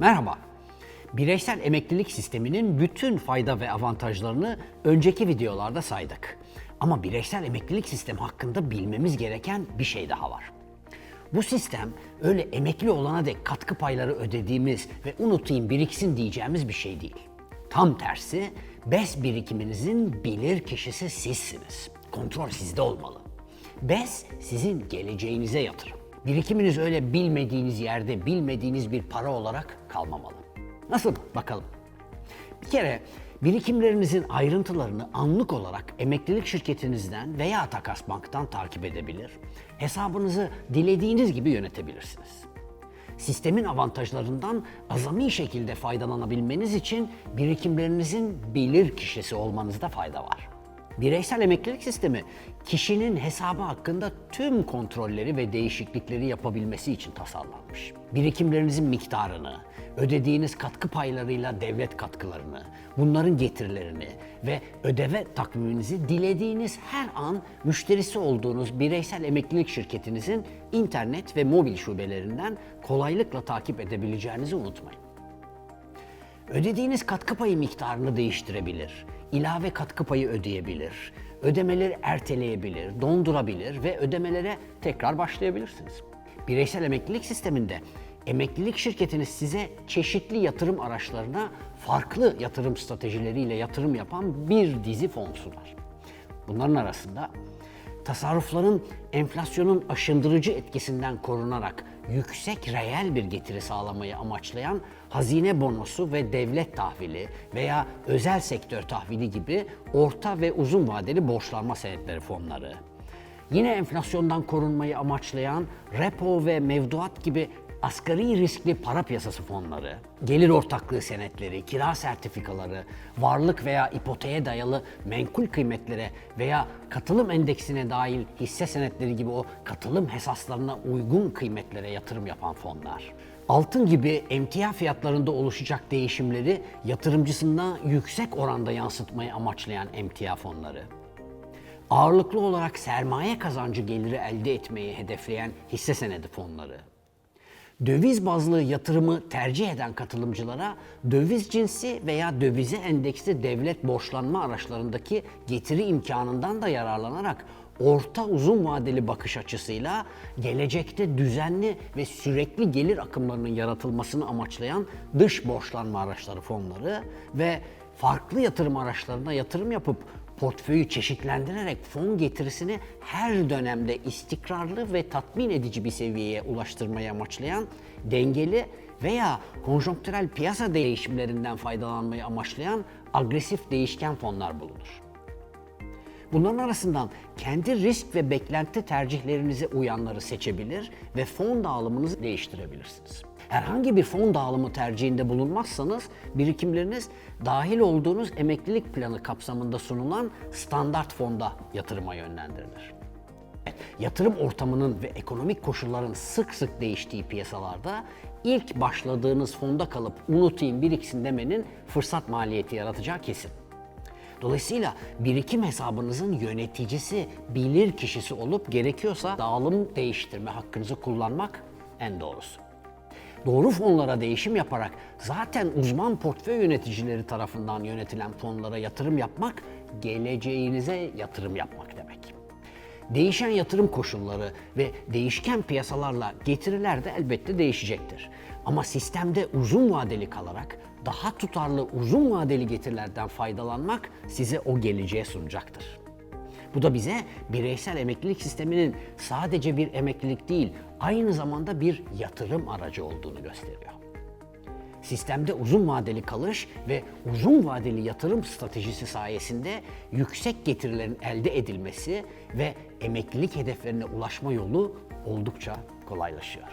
Merhaba. Bireysel emeklilik sisteminin bütün fayda ve avantajlarını önceki videolarda saydık. Ama bireysel emeklilik sistemi hakkında bilmemiz gereken bir şey daha var. Bu sistem öyle emekli olana dek katkı payları ödediğimiz ve unutayım biriksin diyeceğimiz bir şey değil. Tam tersi BES birikiminizin bilir kişisi sizsiniz. Kontrol sizde olmalı. BES sizin geleceğinize yatırım. Birikiminiz öyle bilmediğiniz yerde bilmediğiniz bir para olarak kalmamalı. Nasıl bakalım? Bir kere birikimlerinizin ayrıntılarını anlık olarak emeklilik şirketinizden veya Takas Bank'tan takip edebilir, hesabınızı dilediğiniz gibi yönetebilirsiniz. Sistemin avantajlarından azami şekilde faydalanabilmeniz için birikimlerinizin bilir kişisi olmanızda fayda var. Bireysel emeklilik sistemi kişinin hesabı hakkında tüm kontrolleri ve değişiklikleri yapabilmesi için tasarlanmış. Birikimlerinizin miktarını, ödediğiniz katkı paylarıyla devlet katkılarını, bunların getirilerini ve ödeme takviminizi dilediğiniz her an müşterisi olduğunuz bireysel emeklilik şirketinizin internet ve mobil şubelerinden kolaylıkla takip edebileceğinizi unutmayın. Ödediğiniz katkı payı miktarını değiştirebilir, ilave katkı payı ödeyebilir, ödemeleri erteleyebilir, dondurabilir ve ödemelere tekrar başlayabilirsiniz. Bireysel emeklilik sisteminde emeklilik şirketiniz size çeşitli yatırım araçlarına farklı yatırım stratejileriyle yatırım yapan bir dizi fon sunar. Bunların arasında tasarrufların enflasyonun aşındırıcı etkisinden korunarak yüksek reel bir getiri sağlamayı amaçlayan hazine bonosu ve devlet tahvili veya özel sektör tahvili gibi orta ve uzun vadeli borçlanma senetleri fonları, yine enflasyondan korunmayı amaçlayan repo ve mevduat gibi asgari riskli para piyasası fonları, gelir ortaklığı senetleri, kira sertifikaları, varlık veya ipoteğe dayalı menkul kıymetlere veya katılım endeksine dahil hisse senetleri gibi o katılım hesaslarına uygun kıymetlere yatırım yapan fonlar. Altın gibi emtia fiyatlarında oluşacak değişimleri yatırımcısına yüksek oranda yansıtmayı amaçlayan emtia fonları ağırlıklı olarak sermaye kazancı geliri elde etmeyi hedefleyen hisse senedi fonları, döviz bazlı yatırımı tercih eden katılımcılara döviz cinsi veya dövize endeksli devlet borçlanma araçlarındaki getiri imkanından da yararlanarak orta uzun vadeli bakış açısıyla gelecekte düzenli ve sürekli gelir akımlarının yaratılmasını amaçlayan dış borçlanma araçları fonları ve farklı yatırım araçlarına yatırım yapıp portföyü çeşitlendirerek fon getirisini her dönemde istikrarlı ve tatmin edici bir seviyeye ulaştırmayı amaçlayan dengeli veya konjonktürel piyasa değişimlerinden faydalanmayı amaçlayan agresif değişken fonlar bulunur. Bunların arasından kendi risk ve beklenti tercihlerinize uyanları seçebilir ve fon dağılımınızı değiştirebilirsiniz. Herhangi bir fon dağılımı tercihinde bulunmazsanız birikimleriniz dahil olduğunuz emeklilik planı kapsamında sunulan standart fonda yatırıma yönlendirilir. Yatırım ortamının ve ekonomik koşulların sık sık değiştiği piyasalarda ilk başladığınız fonda kalıp unutayım biriksin demenin fırsat maliyeti yaratacağı kesin. Dolayısıyla birikim hesabınızın yöneticisi, bilir kişisi olup gerekiyorsa dağılım değiştirme hakkınızı kullanmak en doğrusu. Doğru fonlara değişim yaparak zaten uzman portföy yöneticileri tarafından yönetilen fonlara yatırım yapmak geleceğinize yatırım yapmak demek. Değişen yatırım koşulları ve değişken piyasalarla getiriler de elbette değişecektir. Ama sistemde uzun vadeli kalarak daha tutarlı uzun vadeli getirilerden faydalanmak size o geleceğe sunacaktır. Bu da bize bireysel emeklilik sisteminin sadece bir emeklilik değil, aynı zamanda bir yatırım aracı olduğunu gösteriyor. Sistemde uzun vadeli kalış ve uzun vadeli yatırım stratejisi sayesinde yüksek getirilerin elde edilmesi ve emeklilik hedeflerine ulaşma yolu oldukça kolaylaşıyor.